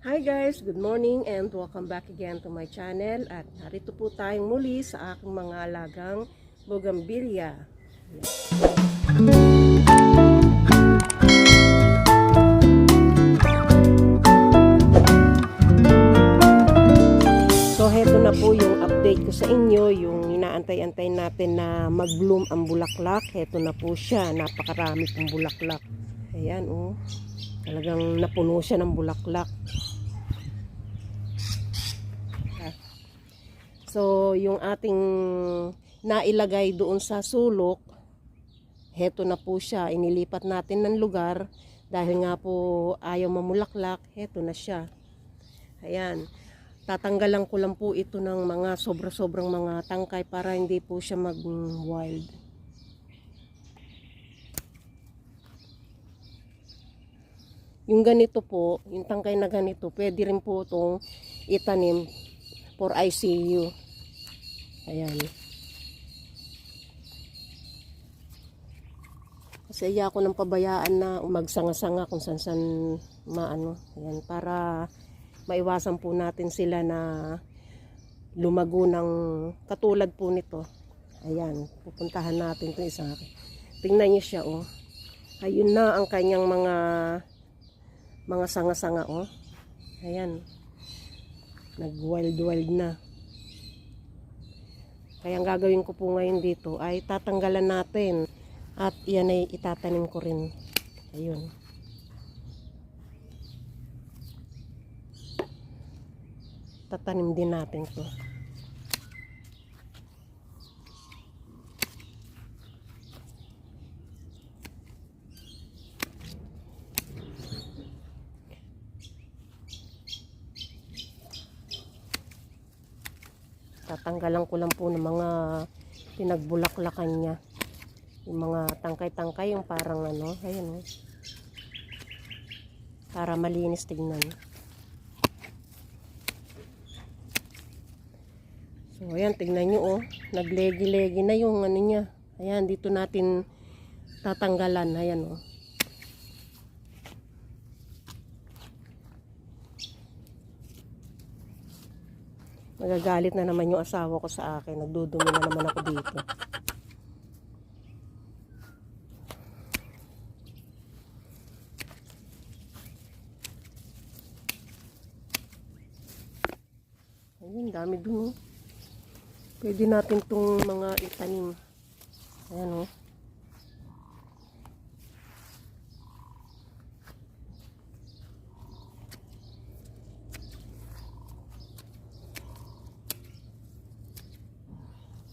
Hi guys, good morning and welcome back again to my channel at narito po tayong muli sa aking mga alagang bougainvillea. So heto na po yung update ko sa inyo, yung inaantay-antay natin na mag-bloom ang bulaklak. Heto na po siya, napakarami pong bulaklak. Ayan oh, talagang napuno siya ng bulaklak. So, yung ating nailagay doon sa sulok, heto na po siya. Inilipat natin ng lugar dahil nga po ayaw mamulaklak, heto na siya. Ayan. Tatanggalan ko lang po ito ng mga sobra-sobrang mga tangkay para hindi po siya mag-wild. Yung ganito po, yung tangkay na ganito, pwede rin po itong itanim for ICU. Ayan. Kasi iya ako ng pabayaan na magsanga-sanga kung san-san maano. Ayan, para maiwasan po natin sila na lumago ng katulad po nito. Ayan, pupuntahan natin ito isa. Tingnan niyo siya, oh. Ayun na ang kanyang mga mga sanga-sanga, oh. Ayan. Nag-wild-wild na. Kaya ang gagawin ko po ngayon dito ay tatanggalan natin. At yan ay itatanim ko rin. Ayun. Tatanim din natin to. Tatanggalan ko lang po ng mga pinagbulaklakan niya. Yung mga tangkay-tangkay, yung parang ano, ayun oh. Para malinis tignan. So, ayan, tignan nyo oh. Naglegi-legi na yung ano niya. Ayan, dito natin tatanggalan. Ayan oh. Magagalit na naman yung asawa ko sa akin. Nagdudumi na naman ako dito. Ayun, dami dun oh. Pwede natin tong mga itanim. Ayan oh.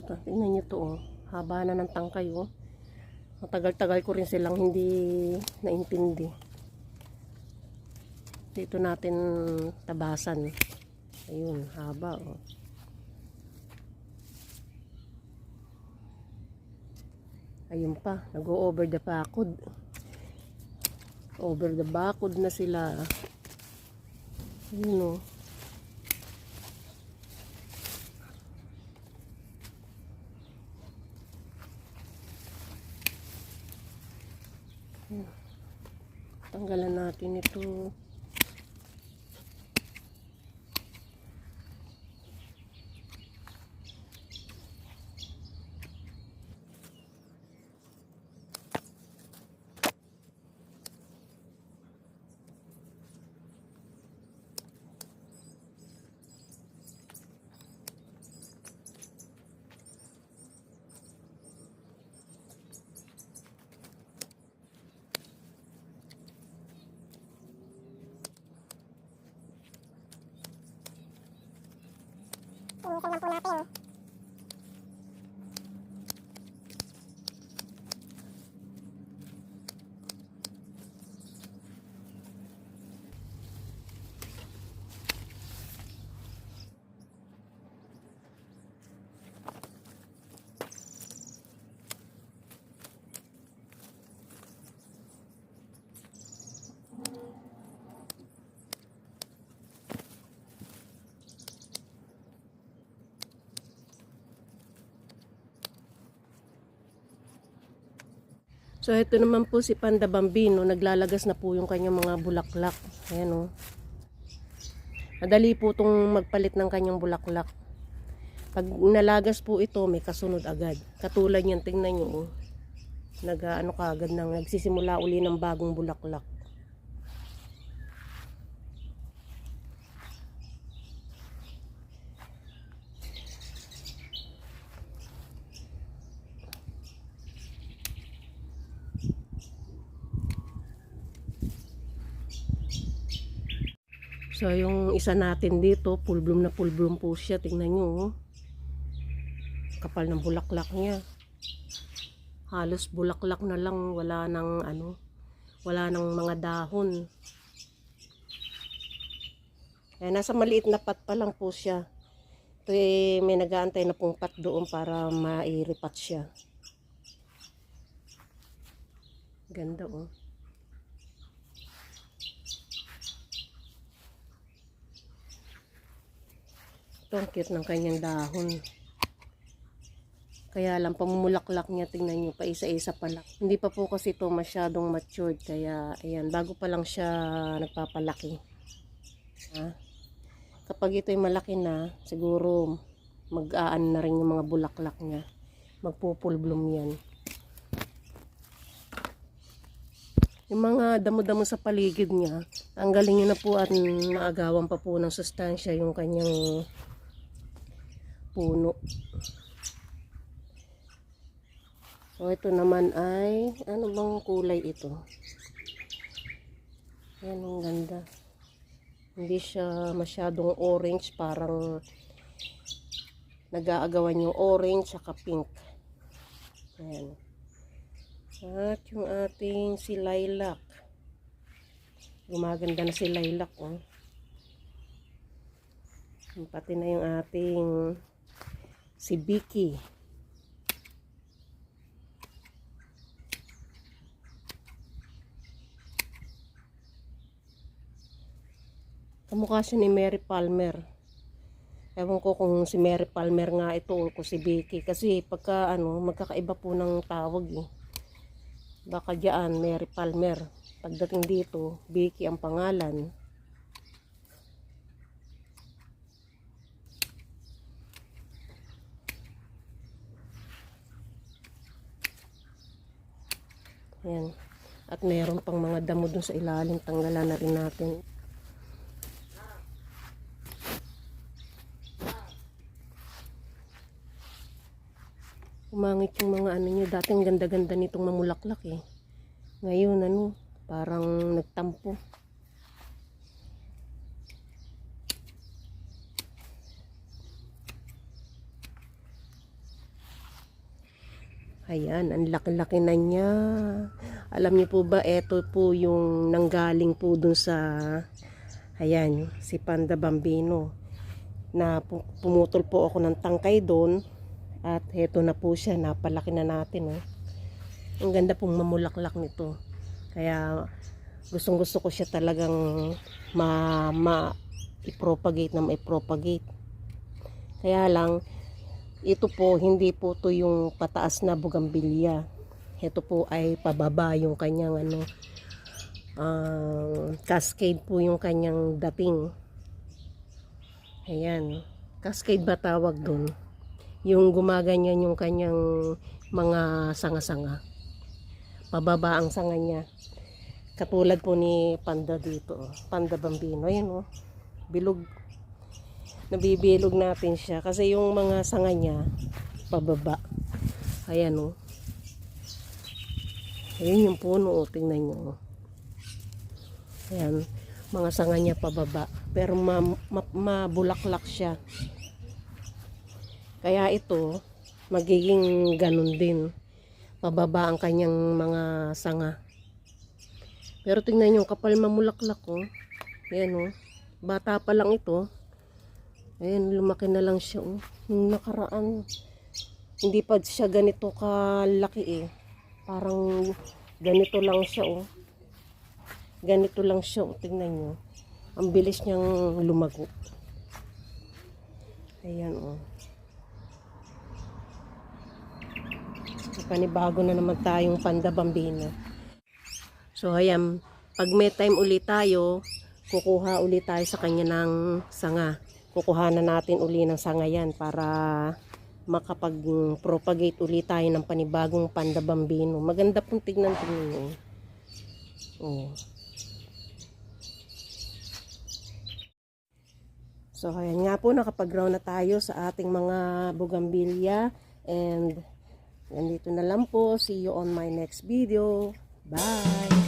To, tingnan nyo to oh. Haba na ng tangkay oh. Matagal-tagal ko rin silang hindi naintindi. Dito natin tabasan. Ayun, haba oh. Ayun pa, nag-over the bakod. Over the bakod na sila. Ayun oh. Tanggalan natin ito. Linisan lang po natin. So, ito naman po si Panda Bambino. Naglalagas na po yung kanyang mga bulaklak. Ayan o. Madali po itong magpalit ng kanyang bulaklak. Pag nalagas po ito, may kasunod agad. Katulad yan, tingnan nyo. Oh. Nag, ano ka agad nang nagsisimula uli ng bagong bulaklak. So, yung isa natin dito, full bloom na full bloom po siya. Tingnan nyo, oh. Kapal ng bulaklak niya. Halos bulaklak na lang, wala nang ano, wala nang mga dahon. Eh, nasa maliit na pat pa lang po siya. Ito eh, may nag-aantay na pong pat doon para mairipat siya. Ganda oh. Ito ang cute ng kanyang dahon. Kaya lang, pamumulaklak niya, tingnan nyo, pa isa-isa pa lang. Hindi pa po kasi ito masyadong matured, kaya, ayan, bago pa lang siya nagpapalaki. Ha? Kapag ito'y malaki na, siguro, mag-aan na rin yung mga bulaklak niya. Magpupul bloom yan. Yung mga damo-damo sa paligid niya, tanggalin niyo na po at naagawan pa po ng sustansya yung kanyang puno. So, ito naman ay, ano bang kulay ito? Yan, ang ganda. Hindi siya masyadong orange, parang nag-aagawan yung orange saka pink. Ayan. At yung ating si lilac. Gumaganda na si lilac, oh. Pati na yung ating si Vicky. Kamukha siya ni Mary Palmer. Ewan ko kung si Mary Palmer nga ito o kung si Vicky. Kasi pagka ano, magkakaiba po ng tawag eh. Baka diyan, Mary Palmer. Pagdating dito, Vicky ang pangalan. Yan. At meron pang mga damo dun sa ilalim. Tanggalan na rin natin. Umangit yung mga ano nyo. Dati ang ganda-ganda nitong mamulaklak eh. Ngayon ano, parang nagtampo. Ayan, ang laki-laki na niya. Alam niyo po ba, eto po yung nanggaling po dun sa, ayan, si Panda Bambino. Na pu- pumutol po ako ng tangkay doon. At heto na po siya, napalaki na natin. Oh. Ang ganda pong mamulaklak nito. Kaya gustong gusto ko siya talagang ma, ma i-propagate na ma-propagate. Kaya lang, ito po, hindi po to yung pataas na bugambilya. Ito po ay pababa yung kanyang ano, ah, cascade po yung kanyang dating. Ayan. Cascade ba tawag doon? Yung gumaganyan yung kanyang mga sanga-sanga. Pababa ang sanga niya. Katulad po ni Panda dito. Panda Bambino. Ayan oh. Bilog. Nabibilog natin siya. Kasi yung mga sanga niya, pababa. Ayan oh. Ayan yung puno oh. Tingnan nyo oh. Ayan. Mga sanga niya pababa. Pero ma, ma, mabulaklak siya. Kaya ito, magiging ganun din. Pababa ang kanyang mga sanga. Pero tingnan nyo, kapal mamulaklak ko. Oh. Ayan oh. Bata pa lang ito. Ayan, lumaki na lang siya oh. Nung nakaraan, hindi pa siya ganito kalaki eh. Parang ganito lang siya oh. Ganito lang siya oh. Tingnan nyo. Ang bilis niyang lumago. Ayan oh. panibago na naman tayong Panda Bambino. So ayan, pag may time ulit tayo, kukuha uli tayo sa kanya ng sanga. Kukuha na natin uli ng sanga yan para makapag-propagate uli tayo ng panibagong panda bambino. Maganda pong tignan tingnan nyo. Oh. So, ayan nga po, nakapag-grow na tayo sa ating mga bugambilya. And, nandito na lang po. See you on my next video. Bye!